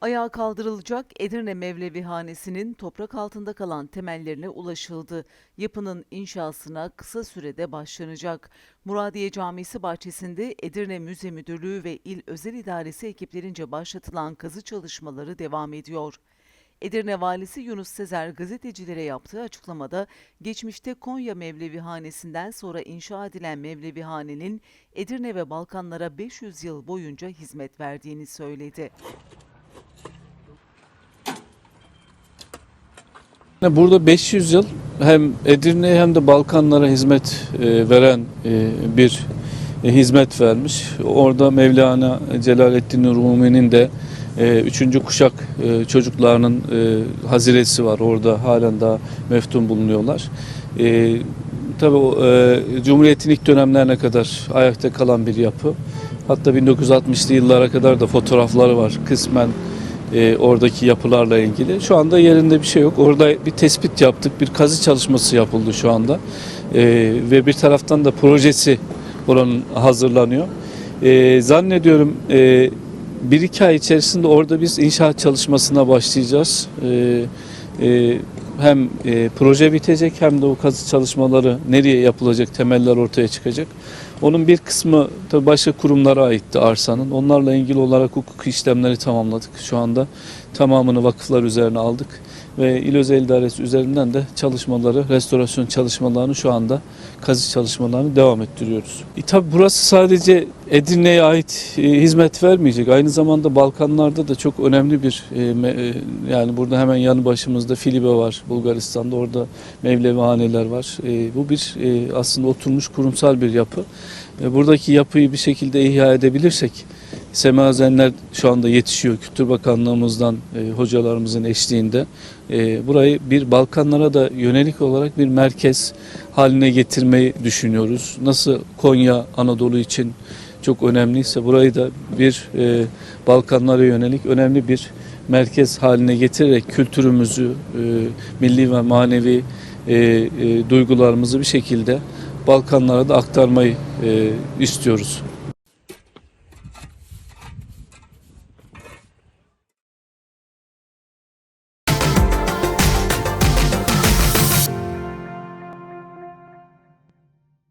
Ayağa kaldırılacak Edirne Mevlevihanesi'nin toprak altında kalan temellerine ulaşıldı. Yapının inşasına kısa sürede başlanacak. Muradiye Camisi bahçesinde Edirne Müze Müdürlüğü ve İl Özel İdaresi ekiplerince başlatılan kazı çalışmaları devam ediyor. Edirne Valisi Yunus Sezer gazetecilere yaptığı açıklamada geçmişte Konya Mevlevihanesi'nden sonra inşa edilen Mevlevihane'nin Edirne ve Balkanlara 500 yıl boyunca hizmet verdiğini söyledi. Burada 500 yıl hem Edirne'ye hem de Balkanlara hizmet e, veren e, bir e, hizmet vermiş. Orada Mevlana Celaleddin Rumi'nin de üçüncü kuşak çocuklarının haziresi var. Orada halen daha meftun bulunuyorlar. Tabii Cumhuriyet'in ilk dönemlerine kadar ayakta kalan bir yapı. Hatta 1960'lı yıllara kadar da fotoğrafları var. Kısmen e, oradaki yapılarla ilgili. Şu anda yerinde bir şey yok. Orada bir tespit yaptık. Bir kazı çalışması yapıldı şu anda. E, ve bir taraftan da projesi oranın hazırlanıyor. E, zannediyorum e, bir iki ay içerisinde orada biz inşaat çalışmasına başlayacağız. E, e, hem e, proje bitecek hem de o kazı çalışmaları nereye yapılacak temeller ortaya çıkacak. Onun bir kısmı tabii başka kurumlara aitti arsanın. Onlarla ilgili olarak hukuki işlemleri tamamladık. Şu anda tamamını vakıflar üzerine aldık. Ve İl Özel İdaresi üzerinden de çalışmaları, restorasyon çalışmalarını şu anda kazı çalışmalarını devam ettiriyoruz. E, tabii burası sadece Edirne'ye ait e, hizmet vermeyecek. Aynı zamanda Balkanlarda da çok önemli bir e, e, yani burada hemen yanı başımızda Filibe var Bulgaristan'da orada Mevlevihaneler var. E, bu bir e, aslında oturmuş kurumsal bir yapı. E, buradaki yapıyı bir şekilde ihya edebilirsek semazenler şu anda yetişiyor. Kültür Bakanlığımızdan e, hocalarımızın eşliğinde e, burayı bir Balkanlara da yönelik olarak bir merkez haline getirmeyi düşünüyoruz. Nasıl Konya Anadolu için çok önemliyse burayı da bir e, Balkanlara yönelik önemli bir merkez haline getirerek kültürümüzü, e, milli ve manevi e, e, duygularımızı bir şekilde Balkanlara da aktarmayı e, istiyoruz.